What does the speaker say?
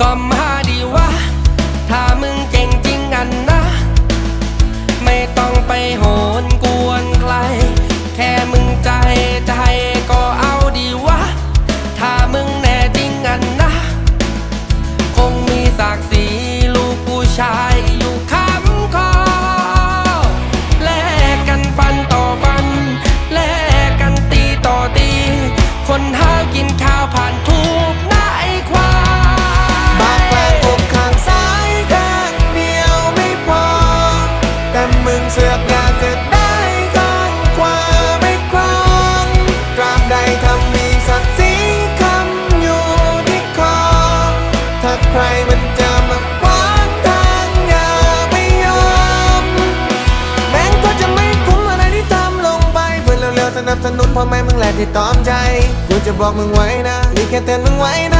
ก็มาดีวะ ถ้ามึงเจ๋งจริงอันนะ ไม่ต้องไปโหนกวนใคร แค่มึงใจใจก็เอาดีวะ ถ้ามึงแน่จริงอันนะ คงมีศักดิ์ศรีลูกผู้ชายอยู่คำคอ แลกกันฟันต่อฟัน แลกกันตีต่อตี คนห้ากินข้าวผ่านทุก เสือกอยากจะได้ข้างขวาไม่ครองตราบใดทำมีศักดิ์ศรีคำอยู่ที่คอถ้าใครมันจะมาขวางทางอย่าไปยอม แม้งก็จะไม่คุ้มอะไรที่ทำลงไป เพื่อเร็วๆสนับสนุนพ่อแม่มึงแหละที่ตอมใจ กูจะบอกมึงไว้นะ นี่แค่เตือนมึงไว้นะ